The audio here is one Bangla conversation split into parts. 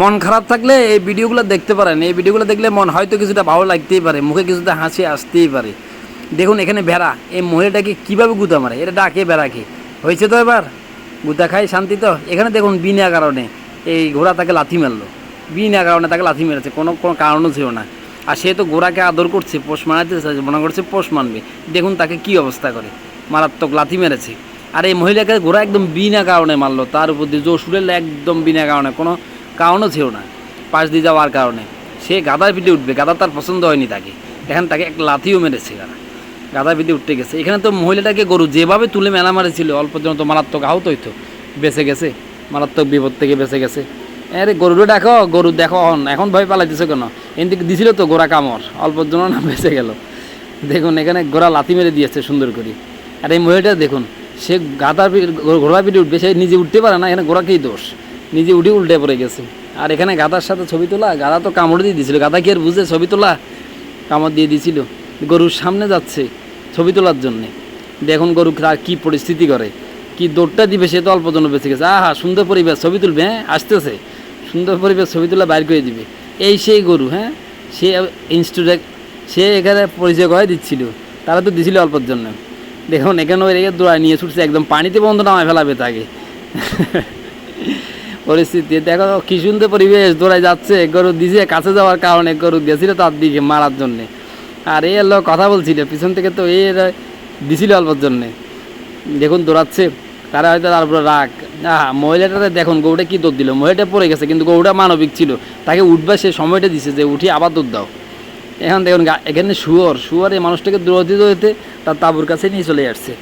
মন খারাপ থাকলে এই ভিডিওগুলো দেখতে পারেন। এই ভিডিওগুলো দেখলে মন হয়তো কিছুটা ভালো লাগতেই পারে মুখে কিছুটা হাসি আসতেই পারে। দেখুন এখানে ভেড়া এই মহিলাটাকে কীভাবে গুতা মারে? এটা ডাকে বেড়াকে হয়েছে তো এবার? গুতা খাই শান্তি তো? এখানে দেখুন বিনা কারণে এই ঘোড়া তাকে লাথি মারলো। বিনা কারণে তাকে লাথি মেরেছে কোনো কোনো কারণও ছিল না। আর সে তো ঘোড়াকে আদর করছে পোষ মারাতে চাইছে, মনে করছে পোষ মানবে। দেখুন তাকে কি অবস্থা করে। মারাত্মক লাথি মেরেছে। আর এই মহিলাকে ঘোড়া একদম বিনা কারণে মারলো তার উপর দিয়ে জোশুরের একদম বিনা কারণে। কোনো কারণও ছিল না, পাশ দিয়ে যাওয়ার কারণে। সে গাদার পিঠে উঠবে, গাদা তার পছন্দ হয়নি তাকে। এখন তাকে এক লাথিও মেরেছে গাদা। গাদার পিঠে উঠতে গেছে। এখানে তো মহিলাটাকে গরু যেভাবে তুলে মেলা মারেছিল, অল্প জন তো মারাত্মক আহত হইতো, বেঁচে গেছে, মারাত্মক বিপদ থেকে বেঁচে গেছে। আরে গরুটা দেখো গরু দেখো, এখন এখন ভয় পালাইতেছে কেন? এদিকে দিছিল তো গোড়া কামড় অল্পর জন্য না বেঁচে গেল। দেখুন, এখানে গোড়া লাথি মেরে দিয়েছে সুন্দর করে। আর এই মহিলাটা দেখুন, সে গাদার ঘোড়া পিঠে উঠবে, সে নিজে উঠতে পারে না, এখানে ঘোড়াকেই দোষ। নিজে উঠে উল্টে পড়ে গেছে। আর এখানে গাদার সাথে ছবি তোলা, গাদা তো কামড় দিয়ে দিয়েছিল গাদা কি আর বুঝে ছবি তোলা? কামড় দিয়ে দিয়েছিল গরুর সামনে যাচ্ছে ছবি তোলার জন্যে। দেখুন গরু তার কী পরিস্থিতি করে। কি দৌড়টা দিবে সে তো অল্প জন্য বেঁচে গেছে। আহা, সুন্দর পরিবেশ, ছবি তুলবে হ্যাঁ? আসতেছে। সুন্দর পরিবেশ, ছবি তোলা বাইর করে দিবে। এই সেই গরু হ্যাঁ? সে ইনস্টুডেন্ট সে এখানে পরিচয় করে দিচ্ছিল। তারা তো দিছিল অল্পর জন্য। দেখুন, এখানে ওই দৌড়ায় নিয়ে ছুটছে, একদম পানিতে বন্ধ নামায় ফেলাবে তাকে। পরিস্থিতি। দেখো, কি সুন্দর পরিবেশ, দৌড়ায় যাচ্ছে, গরু দিছে, কাছে যাওয়ার কারণে গরু দিয়েছিল তার দিকে মারার জন্যে। আর এই এলো কথা বলছিল, পিছন থেকে তো এ দিছিল অল্পর জন্যে। দেখুন, দৌড়াচ্ছে, তারা হয়তো তার উপরে রাগ। হ্যাঁ মহিলাটাতে দেখুন গৌটা কি দৌড় দিল? মহিলাটা পড়ে গেছে, কিন্তু গৌটা মানবিক ছিল। তাকে উঠবে সে সময়টা দিছে যে, উঠি, আবার দৌড় দাও। এখন দেখুন এখানে শুয়োর শুয়োর এই মানুষটাকে দৌড়াতে দৌড়াতে তার তাবুর কাছে নিয়ে চলে আসছে।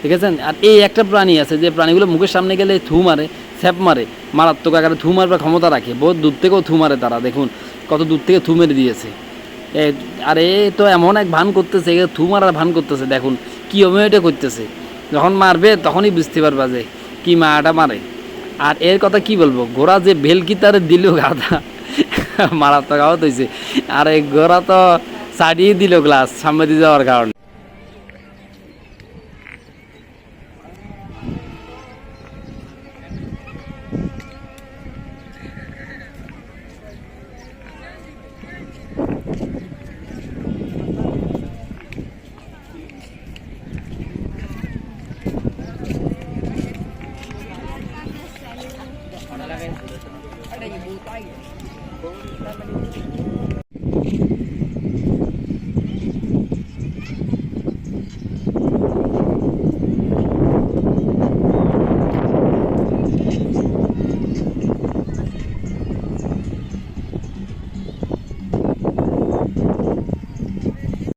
ঠিক আছে? আর এই একটা প্রাণী আছে, যে প্রাণীগুলো মুখের সামনে গেলে থু মারে স্যাপ মারে, মারাত্মক আকারে থু মারবার ক্ষমতা রাখে, বহুত দূর থেকেও থু মারে তারা, দেখুন কত দূর থেকে থু মেরে দিয়েছে। আর তো এমন এক ভান করতেছে, এ থু মারার ভান করতেছে, দেখুন কী এটা করতেছে। যখন মারবে, তখনই বুঝতে পারবা যে কি মারাটা মারে। আর এর কথা কি বলব, ঘোড়া যে ভেলকি তার দিল গাধা, মারাত্মক আহত হয়েছে আর এই ঘোড়া তো ছাড়িয়ে দিল গ্লাস সামনে দিয়ে যাওয়ার কারণে। Malaki. Ano yung butay? Tama eh.